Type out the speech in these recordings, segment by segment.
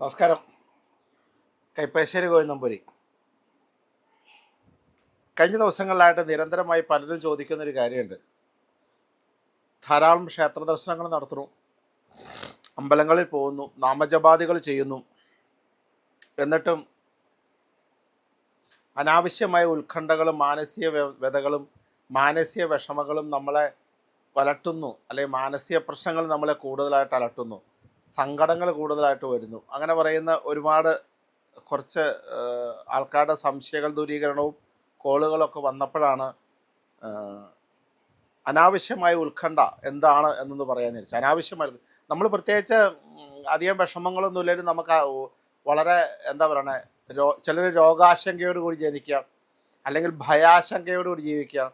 നമസ്കാരം. കൈപ്പശ്ശേരി ഗോവിന്ദമ്പുരി കഴിഞ്ഞ ദിവസങ്ങളിലായിട്ട് നിരന്തരമായി പലരും ചോദിക്കുന്ന ഒരു കാര്യമുണ്ട്. ധാരാളം ക്ഷേത്ര ദർശനങ്ങൾ നടത്തുന്നു. അമ്പലങ്ങളിൽ പോകുന്നു. നാമജപാദികൾ ചെയ്യുന്നു. എന്നിട്ടും അനാവശ്യമായ ഉത്കണ്ഠകളും മാനസിക വ്യ- വ്യതകളും മാനസിക വിഷമങ്ങളും നമ്മളെ വലട്ടുന്നു. അല്ലെങ്കിൽ മാനസിക പ്രശ്നങ്ങൾ നമ്മളെ കൂടുതലായിട്ട് അലട്ടുന്നു. സങ്കടങ്ങൾ കൂടുതലായിട്ട് വരുന്നു. അങ്ങനെ പറയുന്ന ഒരുപാട് കുറച്ച് ആൾക്കാരുടെ സംശയങ്ങൾ ദൂരീകരണവും കോളുകളൊക്കെ വന്നപ്പോഴാണ് അനാവശ്യമായ ഉത്കണ്ഠ എന്താണ് എന്നൊന്ന് പറയാൻ വിചാരിച്ചു അനാവശ്യമായി നമ്മൾ പ്രത്യേകിച്ച് അധികം വിഷമങ്ങളൊന്നും ഇല്ലെങ്കിലും നമുക്ക് വളരെ എന്താ പറയണേ രോ ചിലർ രോഗാശങ്കയോടുകൂടി ജനിക്കാം അല്ലെങ്കിൽ ഭയാശങ്കയോടുകൂടി ജീവിക്കാം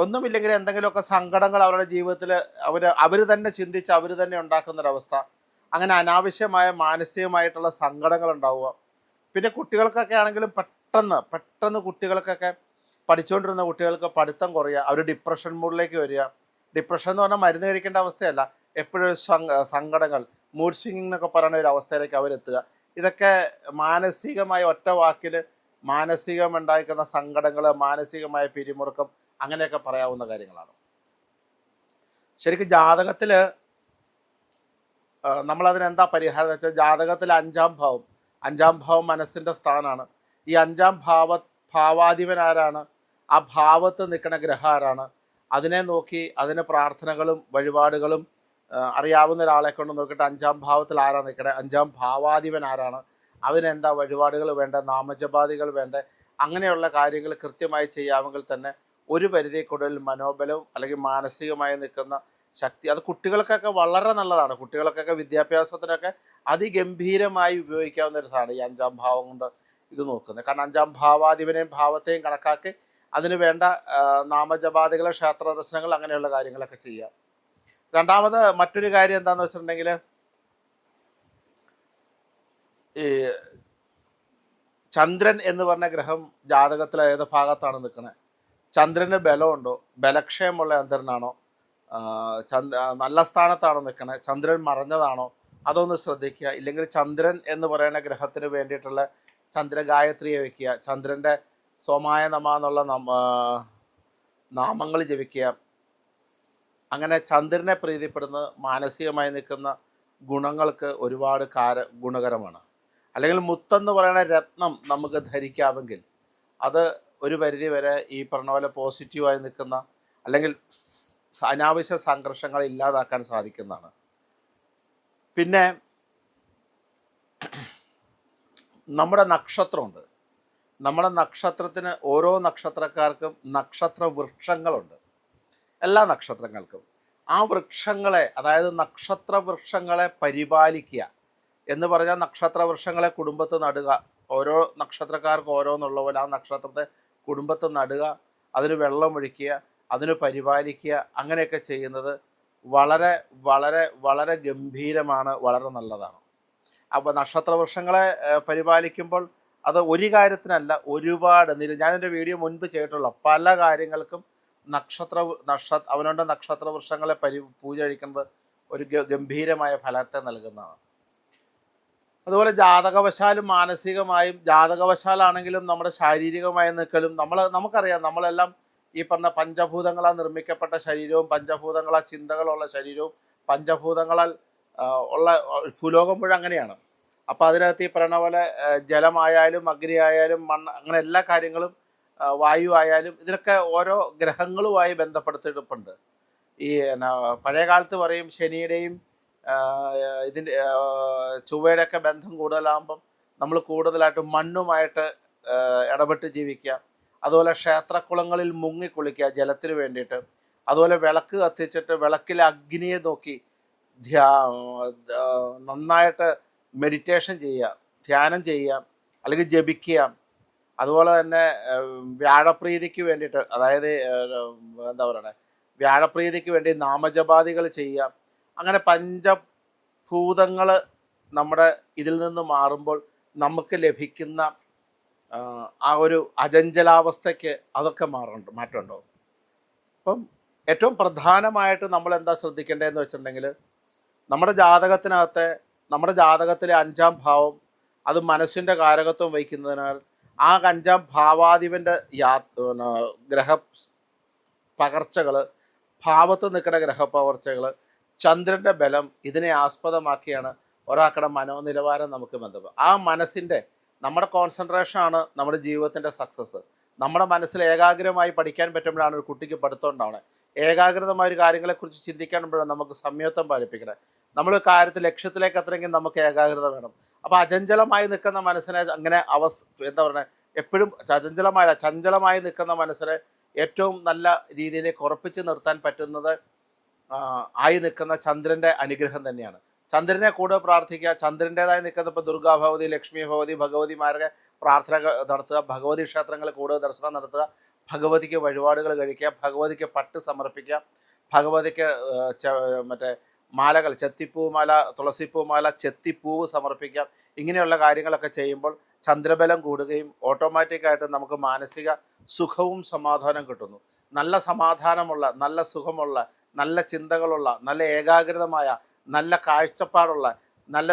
ഒന്നുമില്ലെങ്കിൽ എന്തെങ്കിലുമൊക്കെ സങ്കടങ്ങൾ അവരുടെ ജീവിതത്തിൽ അവർ അവർ തന്നെ ചിന്തിച്ച് അവർ തന്നെ ഉണ്ടാക്കുന്നൊരവസ്ഥ. അങ്ങനെ അനാവശ്യമായ മാനസികമായിട്ടുള്ള സങ്കടങ്ങൾ ഉണ്ടാവുക പിന്നെ കുട്ടികൾക്കൊക്കെ ആണെങ്കിലും പെട്ടെന്ന് പെട്ടെന്ന് കുട്ടികൾക്കൊക്കെ പഠിച്ചുകൊണ്ടിരുന്ന കുട്ടികൾക്ക് പഠിത്തം കുറയുക. അവർ ഡിപ്രഷൻ മൂഡിലേക്ക് വരിക. ഡിപ്രഷൻ എന്ന് പറഞ്ഞാൽ മരുന്ന് കഴിക്കേണ്ട അവസ്ഥയല്ല. എപ്പോഴും സങ്ക- സങ്കടങ്ങൾ മൂഡ് സ്വിങ്ങിങ് എന്നൊക്കെ പറയുന്ന ഒരു അവസ്ഥയിലേക്ക് അവരെത്തുക. ഇതൊക്കെ മാനസികമായ ഒറ്റ വാക്കിൽ മാനസികം ഉണ്ടായിരിക്കുന്ന സങ്കടങ്ങൾ മാനസികമായ പിരിമുറുക്കം അങ്ങനെയൊക്കെ പറയാവുന്ന കാര്യങ്ങളാണ്. ശരിക്കും ജാതകത്തിൽ നമ്മളതിനെന്താ പരിഹാരം എന്ന് വെച്ചാൽ ജാതകത്തിൽ അഞ്ചാം ഭാവം അഞ്ചാം ഭാവം മനസ്സിന്റെ സ്ഥാനമാണ് ഈ അഞ്ചാം ഭാവ ഭാവാധിപൻ ആരാണ്? ആ ഭാവത്ത് നിൽക്കുന്ന ഗ്രഹം ആരാണ്? അതിനെ നോക്കി അതിന് പ്രാർത്ഥനകളും വഴിപാടുകളും അറിയാവുന്ന ഒരാളെ കൊണ്ട് നോക്കിയിട്ട് അഞ്ചാം ഭാവത്തിൽ ആരാണ് നിൽക്കണേ? അഞ്ചാം ഭാവാധിപൻ ആരാണ്? അവനെന്താ വഴിപാടുകൾ വേണ്ട? നാമജപാദികൾ വേണ്ട? അങ്ങനെയുള്ള കാര്യങ്ങൾ കൃത്യമായി ചെയ്യാമെങ്കിൽ തന്നെ ഒരു പരിധി കൂടുതൽ മനോബലവും അല്ലെങ്കിൽ മാനസികമായി നിൽക്കുന്ന ശക്തി. അത് കുട്ടികൾക്കൊക്കെ വളരെ നല്ലതാണ്. കുട്ടികൾക്കൊക്കെ വിദ്യാഭ്യാസത്തിനൊക്കെ അതിഗംഭീരമായി ഉപയോഗിക്കാവുന്ന ഒരു സാധനം ഈ അഞ്ചാം ഭാവം കൊണ്ട് ഇത് നോക്കുന്നത്. കാരണം അഞ്ചാം ഭാവാധിപനെയും ഭാവത്തെയും കണക്കാക്കി അതിന് വേണ്ട നാമജപാദികൾ ക്ഷേത്ര ദർശനങ്ങൾ അങ്ങനെയുള്ള കാര്യങ്ങളൊക്കെ ചെയ്യാം. രണ്ടാമത് മറ്റൊരു കാര്യം എന്താണെന്ന് വെച്ചിട്ടുണ്ടെങ്കിൽ ഈ ചന്ദ്രൻ എന്ന് പറഞ്ഞ ഗ്രഹം ജാതകത്തിൽ ഏത് ഭാഗത്താണ് നിൽക്കുന്നത് ചന്ദ്രന് ബലമുണ്ടോ? ബലക്ഷയമുള്ള ചന്ദ്രനാണോ? ചന്ദ്ര നല്ല സ്ഥാനത്താണോ നിൽക്കണേ? ചന്ദ്രൻ മറഞ്ഞതാണോ? അതൊന്ന് ശ്രദ്ധിക്കുക. ഇല്ലെങ്കിൽ ചന്ദ്രൻ എന്ന് പറയുന്ന ഗ്രഹത്തിന് വേണ്ടിയിട്ടുള്ള ചന്ദ്രഗായത്രിയെ വയ്ക്കുക ചന്ദ്രന്റെ സോമായ നമ എന്നുള്ള നാമങ്ങൾ ജപിക്കുക. അങ്ങനെ ചന്ദ്രനെ പ്രീതിപ്പെടുന്ന മാനസികമായി നിൽക്കുന്ന ഗുണങ്ങൾക്ക് ഒരുപാട് കാര ഗുണകരമാണ്. അല്ലെങ്കിൽ മുത്തെന്ന് പറയുന്ന രത്നം നമുക്ക് ധരിക്കാമെങ്കിൽ അത് ഒരു പരിധി വരെ ഈ പറഞ്ഞ പോലെ പോസിറ്റീവായി നിൽക്കുന്ന അല്ലെങ്കിൽ അനാവശ്യ സംഘർഷങ്ങൾ ഇല്ലാതാക്കാൻ സാധിക്കുന്നതാണ്. പിന്നെ നമ്മുടെ നക്ഷത്രമുണ്ട്. നമ്മുടെ നക്ഷത്രത്തിന് ഓരോ നക്ഷത്രക്കാർക്കും നക്ഷത്ര വൃക്ഷങ്ങളുണ്ട്. എല്ലാ നക്ഷത്രങ്ങൾക്കും. ആ വൃക്ഷങ്ങളെ അതായത് നക്ഷത്ര വൃക്ഷങ്ങളെ പരിപാലിക്കുക എന്ന് പറഞ്ഞാൽ നക്ഷത്ര വൃക്ഷങ്ങളെ കുടുംബത്ത് നടുക. ഓരോ നക്ഷത്രക്കാർക്ക് ഓരോന്നുള്ള പോലെ ആ നക്ഷത്രത്തെ കുടുംബത്ത് നടുക അതിന് വെള്ളം ഒഴിക്കുക അതിന് പരിപാലിക്കുക അങ്ങനെയൊക്കെ ചെയ്യുന്നത് വളരെ വളരെ വളരെ ഗംഭീരമാണ് വളരെ നല്ലതാണ്. അപ്പോൾ നക്ഷത്ര വൃക്ഷങ്ങളെ പരിപാലിക്കുമ്പോൾ അത് ഒരു കാര്യത്തിനല്ല ഒരുപാട് നിര ഞാൻ എന്റെ വീഡിയോ മുൻപ് ചെയ്തിട്ടുള്ള പല കാര്യങ്ങൾക്കും നക്ഷത്ര നക്ഷ നക്ഷത്ര വൃക്ഷങ്ങളെ പരി പൂജ കഴിക്കുന്നത് ഒരു ഗംഭീരമായ ഫലത്തെ നൽകുന്നതാണ്. അതുപോലെ ജാതകവശാലും മാനസികമായും ജാതകവശാലാണെങ്കിലും നമ്മുടെ ശാരീരികമായ നിൽക്കലും നമ്മൾ നമുക്കറിയാം നമ്മളെല്ലാം ഈ പറഞ്ഞ പഞ്ചഭൂതങ്ങളാൽ നിർമ്മിക്കപ്പെട്ട ശരീരവും പഞ്ചഭൂതങ്ങളാൽ ചിന്തകളുള്ള ശരീരവും പഞ്ചഭൂതങ്ങളാൽ ഉള്ള ഭൂലോകം മുഴുവൻ അങ്ങനെയാണ്. അപ്പോൾ അതിനകത്ത് ഈ പറയുന്ന പോലെ ജലമായാലും അഗ്നി ആയാലും മണ്ണ് അങ്ങനെ എല്ലാ കാര്യങ്ങളും വായു ആയാലും ഇതിനൊക്കെ ഓരോ ഗ്രഹങ്ങളുമായി ബന്ധപ്പെടുത്തിയിട്ടുണ്ട്. ഈ പഴയ കാലത്ത് പറയും ശനിയുടെയും ഇതിന്റെ ചൊവ്വയുടെയൊക്കെ ബന്ധം കൂടുതലാകുമ്പം നമ്മൾ കൂടുതലായിട്ട് മണ്ണുമായിട്ട് ഇടപെട്ട് ജീവിക്കുക. അതുപോലെ ക്ഷേത്രക്കുളങ്ങളിൽ മുങ്ങി കുളിക്കുക ജലത്തിന് വേണ്ടിയിട്ട്. അതുപോലെ വിളക്ക് കത്തിച്ചിട്ട് വിളക്കിൽ അഗ്നിയെ നോക്കി ധ്യാ നന്നായിട്ട് മെഡിറ്റേഷൻ ചെയ്യുക ധ്യാനം ചെയ്യുക അല്ലെങ്കിൽ ജപിക്കുക. അതുപോലെ തന്നെ വ്യാഴപ്രീതിക്ക് വേണ്ടിയിട്ട് അതായത് എന്താ പറയണേ വ്യാഴപ്രീതിക്ക് വേണ്ടി നാമജപാദികൾ ചെയ്യുക. അങ്ങനെ പഞ്ചഭൂതങ്ങൾ നമ്മുടെ ഇതിൽ നിന്ന് മാറുമ്പോൾ നമുക്ക് ലഭിക്കുന്ന ആ, ഒരു അജഞ്ചലാവസ്ഥയ്ക്ക് അതൊക്കെ മാറുന്നുണ്ട് മാറ്റമുണ്ടോ? അപ്പം ഏറ്റവും പ്രധാനമായിട്ട് നമ്മൾ എന്താ ശ്രദ്ധിക്കേണ്ടതെന്ന് വെച്ചിട്ടുണ്ടെങ്കിൽ നമ്മുടെ ജാതകത്തിനകത്തെ നമ്മുടെ ജാതകത്തിലെ അഞ്ചാം ഭാവം അത് മനസ്സിന്റെ കാരകത്വം വഹിക്കുന്നതിനാൽ ആ അഞ്ചാം ഭാവാധിപന്റെ യാ ഗ്രഹ പകർച്ചകൾ ഭാവത്ത് നിൽക്കുന്ന ഗ്രഹപകർച്ചകൾ ചന്ദ്രന്റെ ബലം ഇതിനെ ആസ്പദമാക്കിയാണ് ഒരാൾക്കടെ മനോനിലവാരം നമുക്ക് ബന്ധം ആ മനസ്സിന്റെ നമ്മുടെ കോൺസെൻട്രേഷൻ ആണ് നമ്മുടെ ജീവിതത്തിന്റെ സക്സസ് നമ്മുടെ മനസ്സിൽ ഏകാഗ്രമായി പഠിക്കാൻ പറ്റുമ്പോഴാണ് ഒരു കുട്ടിക്ക് പഠിത്തം ഉണ്ടാവണേ ഏകാഗ്രതമായ ഒരു കാര്യങ്ങളെക്കുറിച്ച് ചിന്തിക്കാനുമ്പോഴാണ് നമുക്ക് സംയുക്തം പാലിപ്പിക്കണേ. നമ്മൾ കാര്യത്തിൽ ലക്ഷ്യത്തിലേക്ക് എത്തണമെങ്കിൽ നമുക്ക് ഏകാഗ്രത വേണം. അപ്പോൾ അചഞ്ചലമായി നിൽക്കുന്ന മനസ്സിനെ അങ്ങനെ അവസ് എന്താ പറയുക എപ്പോഴും അചഞ്ചലമായ ചഞ്ചലമായി നിൽക്കുന്ന മനസ്സിനെ ഏറ്റവും നല്ല രീതിയിലേക്ക് ഉറപ്പിച്ച് നിർത്താൻ പറ്റുന്നത് ആയി നിൽക്കുന്ന ചന്ദ്രന്റെ അനുഗ്രഹം തന്നെയാണ്. ചന്ദ്രനെ കൂടെ പ്രാർത്ഥിക്കുക ചന്ദ്രന്റെതായി നിൽക്കുന്ന ഇപ്പോൾ ദുർഗാ ഭഗവതി ലക്ഷ്മി ഭഗവതി ഭഗവതിമാരുടെ പ്രാർത്ഥന നടത്തുക ഭഗവതി ക്ഷേത്രങ്ങളിൽ കൂടുതൽ ദർശനം നടത്തുക ഭഗവതിക്ക് വഴിപാടുകൾ കഴിക്കുക ഭഗവതിക്ക് പട്ട് സമർപ്പിക്കുക ഭഗവതിക്ക് മറ്റേ മാലകൾ ചെത്തിപ്പൂമാല തുളസിപ്പൂമാല ചെത്തിപ്പൂവ് സമർപ്പിക്കാം ഇങ്ങനെയുള്ള കാര്യങ്ങളൊക്കെ ചെയ്യുമ്പോൾ ചന്ദ്രബലം കൂടുകയും ഓട്ടോമാറ്റിക്കായിട്ട് നമുക്ക് മാനസിക സുഖവും സമാധാനം കിട്ടുന്നു. നല്ല സമാധാനമുള്ള നല്ല സുഖമുള്ള നല്ല ചിന്തകളുള്ള നല്ല ഏകാഗ്രതമായ നല്ല കാഴ്ചപ്പാടുള്ള നല്ല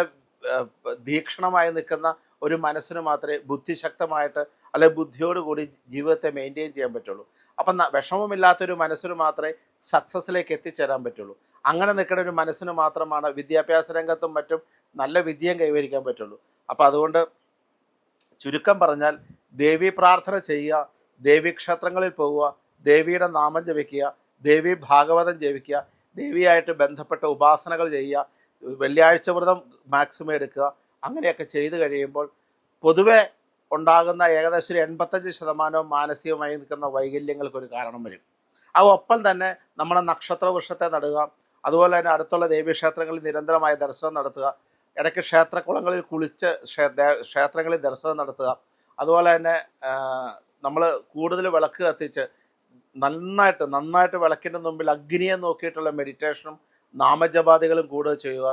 ദീക്ഷണമായി നിൽക്കുന്ന ഒരു മനസ്സിന് മാത്രമേ ബുദ്ധിശക്തമായിട്ട് അല്ലെ ബുദ്ധിയോടുകൂടി ജീവിതത്തെ മെയിന്റെയിൻ ചെയ്യാൻ പറ്റുള്ളൂ. അപ്പം വിഷമമില്ലാത്തൊരു മനസ്സിന് മാത്രമേ സക്സസ്സിലേക്ക് എത്തിച്ചേരാൻ പറ്റുള്ളൂ. അങ്ങനെ നിൽക്കുന്ന ഒരു മനസ്സിന് മാത്രമാണ് വിദ്യാഭ്യാസ രംഗത്തും മറ്റും നല്ല വിജയം കൈവരിക്കാൻ പറ്റുള്ളൂ. അപ്പം അതുകൊണ്ട് ചുരുക്കം പറഞ്ഞാൽ ദേവി പ്രാർത്ഥന ചെയ്യുക ദേവീക്ഷേത്രങ്ങളിൽ പോവുക ദേവിയുടെ നാമം ജപിക്കുക ദേവി ഭാഗവതം ജപിക്കുക ദേവിയായിട്ട് ബന്ധപ്പെട്ട ഉപാസനകൾ ചെയ്യുക വെള്ളിയാഴ്ച വ്രതം മാക്സിമം എടുക്കുക അങ്ങനെയൊക്കെ ചെയ്തു കഴിയുമ്പോൾ പൊതുവെ ഉണ്ടാകുന്ന ഏകദേശം ഒരു എൺപത്തഞ്ച് ശതമാനവും മാനസികമായി നിൽക്കുന്ന വൈകല്യങ്ങൾക്കൊരു കാരണം വരും. ആ ഒപ്പം തന്നെ നമ്മുടെ നക്ഷത്ര വൃക്ഷത്തെ നടുക അതുപോലെ തന്നെ അടുത്തുള്ള ദേവീക്ഷേത്രങ്ങളിൽ നിരന്തരമായ ദർശനം നടത്തുക ഇടയ്ക്ക് ക്ഷേത്രക്കുളങ്ങളിൽ കുളിച്ച് ക്ഷേ- ക്ഷേത്രങ്ങളിൽ ദർശനം നടത്തുക അതുപോലെ തന്നെ നമ്മൾ കൂടുതൽ വിളക്ക് കത്തിച്ച് നന്നായിട്ട് നന്നായിട്ട് വിളക്കിന്റെ മുമ്പിൽ അഗ്നിയെ നോക്കിയിട്ടുള്ള മെഡിറ്റേഷനും നാമജപാദികളും കൂടുതൽ ചെയ്യുക.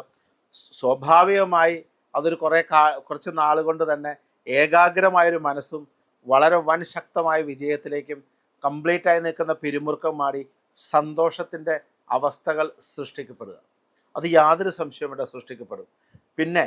സ്വാഭാവികമായി അതൊരു കുറേ കാ കുറച്ച് നാൾ കൊണ്ട് തന്നെ ഏകാഗ്രമായൊരു മനസ്സും വളരെ വൻ ശക്തമായ വിജയത്തിലേക്കും കംപ്ലീറ്റ് ആയി നിൽക്കുന്ന പിരിമുറുക്കം മാറി സന്തോഷത്തിന്റെ അവസ്ഥകൾ സൃഷ്ടിക്കപ്പെടുക. അത് യാതൊരു സംശയമില്ല സൃഷ്ടിക്കപ്പെടും. പിന്നെ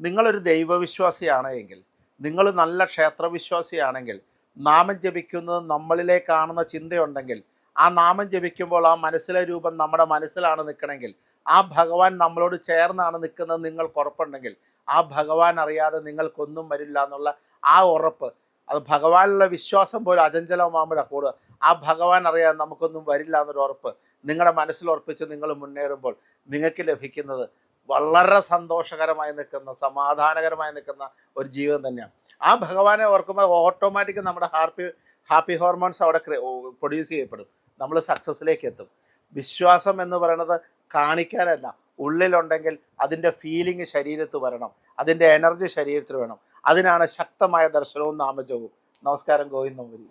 നിങ്ങളൊരു ദൈവവിശ്വാസിയാണെങ്കിൽ നിങ്ങൾ നല്ല ക്ഷേത്രവിശ്വാസിയാണെങ്കിൽ നാമം ജപിക്കുന്നത് നമ്മളിലെ കാണുന്ന ചിന്തയുണ്ടെങ്കിൽ ആ നാമം ജപിക്കുമ്പോൾ ആ മനസ്സിലെ രൂപം നമ്മുടെ മനസ്സിലാണ് നിൽക്കണമെങ്കിൽ ആ ഭഗവാൻ നമ്മളോട് ചേർന്നാണ് നിൽക്കുന്നത് നിങ്ങൾ ഉറപ്പുണ്ടെങ്കിൽ ആ ഭഗവാൻ അറിയാതെ നിങ്ങൾക്കൊന്നും വരില്ല എന്നുള്ള ആ ഉറപ്പ് അത് ഭഗവാനുള്ള വിശ്വാസം പോലും അചഞ്ചലമാകുമ്പോഴാണ് കൂടുക. ആ ഭഗവാൻ അറിയാതെ നമുക്കൊന്നും വരില്ല എന്നൊരു ഉറപ്പ് നിങ്ങളുടെ മനസ്സിൽ ഉറപ്പിച്ച് നിങ്ങൾ മുന്നേറുമ്പോൾ നിങ്ങൾക്ക് ലഭിക്കുന്നത് വളരെ സന്തോഷകരമായി നിൽക്കുന്ന സമാധാനകരമായി നിൽക്കുന്ന ഒരു ജീവിതം തന്നെയാണ്. ആ ഭഗവാനെ ഓർക്കുമ്പോൾ ഓട്ടോമാറ്റിക് നമ്മുടെ ഹാപ്പി ഹാപ്പി ഹോർമോൺസ് അവിടെ പ്രൊഡ്യൂസ് ചെയ്യപ്പെടും. നമ്മൾ സക്സസ്സിലേക്ക് എത്തും. വിശ്വാസം എന്ന് പറയുന്നത് കാണിക്കാനല്ല. ഉള്ളിലുണ്ടെങ്കിൽ അതിന്റെ ഫീലിംഗ് ശരീരത്ത് വരണം. അതിന്റെ എനർജി ശരീരത്തിൽ വേണം. അതിനാണ് ശക്തമായ ദർശനവും നാമജവും നമസ്കാരം ഗോവിന്ദ് നമ്പൂരി